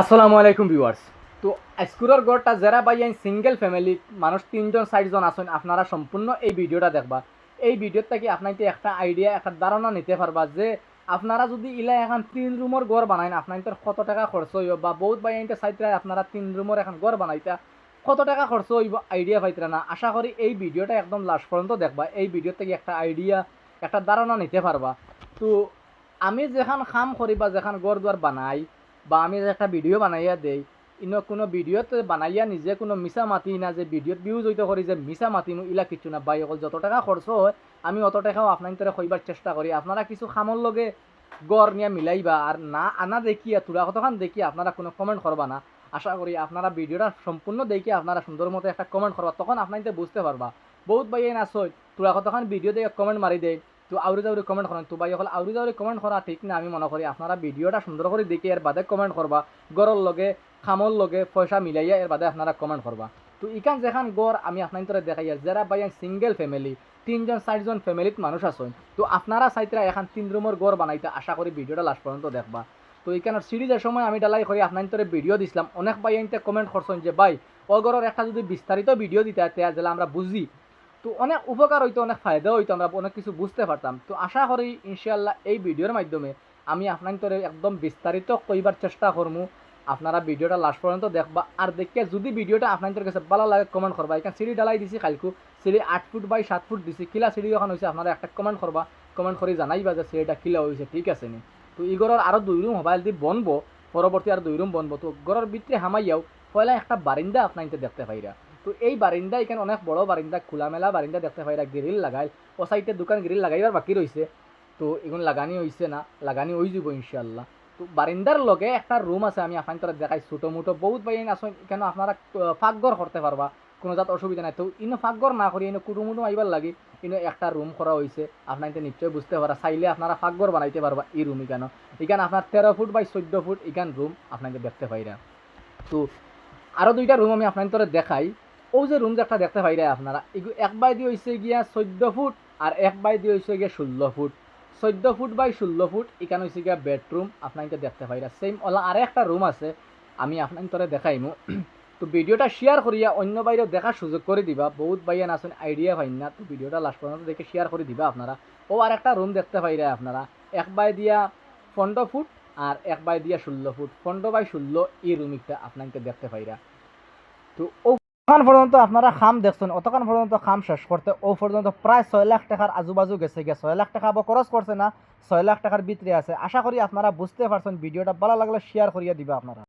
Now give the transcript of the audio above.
আসসালামু আলাইকুম ভিউয়ার্স। তো স্কুলের গড়টা যারা বাই আইন সিঙ্গেল ফ্যামিলি মানুষ তিনজন, চারজন আছেন, আপনারা সম্পূর্ণ এই ভিডিওটা দেখবা। এই ভিডিওর থেকে আপনাকে একটা আইডিয়া একটা ধারণা নিতে পারবা যে আপনারা যদি ইলা এখন তিন রুমের ঘর বানাইন, আপনার কত টাকা খরচ হইব? বা বহুত বাই আইনটা চাইতে আপনারা তিন রুমের এখন ঘর বানাইতা, কত টাকা খরচ হইব? আইডিয়া পাইতরা না। আশা করি এই ভিডিওটা একদম লাস্ট পর্যন্ত দেখবা। এই ভিডিওর থেকে একটা আইডিয়া একটা ধারণা নিতে পারবা। তো আমি যেখান কাম করি বা যেখান ঘর দুয়ার বানাই বা আমি একটা ভিডিও বানাইয়া দেই, ইনো কোনো ভিডিওত বানাইয়া নিজে কোনো মিছা মাতি না যে ভিডিওত ভিউজ হইতে করি যে মিছা মাতিনো ইলা কিছু না। বাই, অকল যত টাকা খরচ হয়, আমি অত টাকাও আপনার তরে কইবার চেষ্টা করি আপনারা কিছু খামর লগে গড় নিয়ে মিলাইবা আর না আনা দেখিয়া তুরা কতখান দেখি আপনারা কোনো কমেন্ট করবা না। আশা করি আপনারা ভিডিওটা সম্পূর্ণ দেখে আপনারা সুন্দর মতো একটা কমেন্ট করবা তখন আপনার বুঝতে পারবা বহুত ভাই না সই তুরা কতখান ভিডিও দেখে কমেন্ট মারি দেয় তো আউরি দাউরি কমেন্ট করেন তো ভাই, অকল আউরি দাউরি কমেন্ট করা ঠিক না আমি মনে করি আপনারা ভিডিওটা সুন্দর করে দেখে এর বাদে কমেন্ট করবা গড়ের লগে খামর লগে পয়সা মিলাইয়া এর বাদে আপনারা কমেন্ট করবা তো ইখান যেখান গড় আমি আপনার তোরা দেখাই যারা ভাই সিঙ্গেল ফ্যামিলি তিনজন চারজন ফ্যামিলিত মানুষ আছেন, তো আপনারা চাইতরা এখন তিন রুমের গড় বানাইতে আশা করি ভিডিওটা লাস্ট পর্যন্ত দেখবা। তো এইখানে সিরিজের সময় আমি ডালাই করে আপনার তোরে ভিডিও দিছিলাম, অনেক ভাই কমেন্ট করছেন যে, ভাই অগরের একটা যদি বিস্তারিত ভিডিও দিতে তাহলে আমরা বুঝি তো অনেক উপকার হইতো, অনেক ফায়দা হইতো, আমরা অনেক কিছু বুঝতে পারতাম। তো আশা করি ইনশাল্লাহ এই ভিডিওর মাধ্যমে আমি আপনার তোরে একদম বিস্তারিত কইবার চেষ্টা করব আপনারা ভিডিওটা লাস্ট পর্যন্ত দেখবা। আর দেখে যদি ভিডিওটা আপনাদের কাছে ভালো লাগে কমেন্ট করবা। এখানে সিঁড়ি ডালাই দিছি কালকু। সিঁড়ি আট ফুট বাই সাত ফুট দিছি। কিলা সিঁড়ি যখন হয়েছে আপনারা একটা কমেন্ট করবা। কমেন্ট করে জানাইবা যে সিঁড়িটা কিলা হয়েছে ঠিক আছে নি? তো ইগরের আরও দুই রুম মোবাইল দিয়ে বনবো। পরবর্তী আর দুই রুম বনবো। তো ঘরের ভিতরে হামাইয়াও, পয়লা একটা বারিন্দা আপনার দেখতে পাইরা। তো এই বারিন্দা এখানে অনেক বড় বারিন্দা, খোলামেলা বারিন্দা দেখতে পাইরা গ্রিল লাগাইল ও সাইডে দোকান গ্রিল লাগাইবার বাকি রয়েছে তো এগুলো লাগানি হয়েছে না, লাগানি হয়ে যাব ইনশাল্লাহ তো বারিন্দার লগে একটা রুম আছে, আমি আপনার তোরা দেখাই। ছোটো মোটো বহুত বাইন আসেন কেন আপনারা ফাঁকঘর করতে পারবা, কোনো জাত অসুবিধা নাই। তো ইনো ফাঁকঘর না করি, ইনো কুটুমুটু আইবার লাগে, ইনো একটা রুম করা হয়েছে আপনার নিশ্চয় বুঝতে পারা চাইলে আপনারা ফাঁকঘর বানাইতে পারবা এই রুম এখানে এখানে আপনার তেরো ফুট বাই চোদ্দ ফুট এখান রুম আপনাকে দেখতে পাই পাইরা তো আরও দুইটা রুম আমি আপনার দেখাই। ও যে রুম একটা দেখতে পাই পাইরা আপনারা এক বাই দিয়ে হয়েছে গিয়া চোদ্দ ফুট আর এক বাই দিয়ে হয়েছে গিয়া ষোলো ফুট। চোদ্দ ফুট বাই ষোলো ফুট, এখানে হয়েছে গিয়া বেডরুম আপনাকে দেখতে পাইরা সেম ওলা আর একটা রুম আছে, আমি আপনার তোরা দেখাইমু। তো ভিডিওটা শেয়ার করিয়া অন্য বাইরেও দেখার সুযোগ করে দিবা। বহুত বাইয়ান আছেন আইডিয়া পাইন না, তো ভিডিওটা লাস্ট পর্যন্ত দেখে শেয়ার করে দিবা আপনারা। ও আর একটা রুম দেখতে পাই পাইরা আপনারা। এক বাই দিয়া পনেরো ফুট আর এক বাই দিয়া ষোলো ফুট। পনেরো বাই ষোলো এই রুমিকটা আপনাকে দেখতে পাইরা তো ও অতক্ষণ পর্যন্ত আপনারা খাম দেখছেন অতক্ষণ পর্যন্ত খাম শেষ করতে, ও পর্যন্ত প্রায় ছয় লাখ টাকার আজুবাজু গেছে গিয়ে, ছয় লাখ টাকা খরচ করছে না, ছয় লাখ টাকার ভিতরে আছে। আশা করি আপনারা বুঝতে পারছেন, ভিডিওটা ভালো লাগলে শেয়ার করিয়া দিবা আপনারা।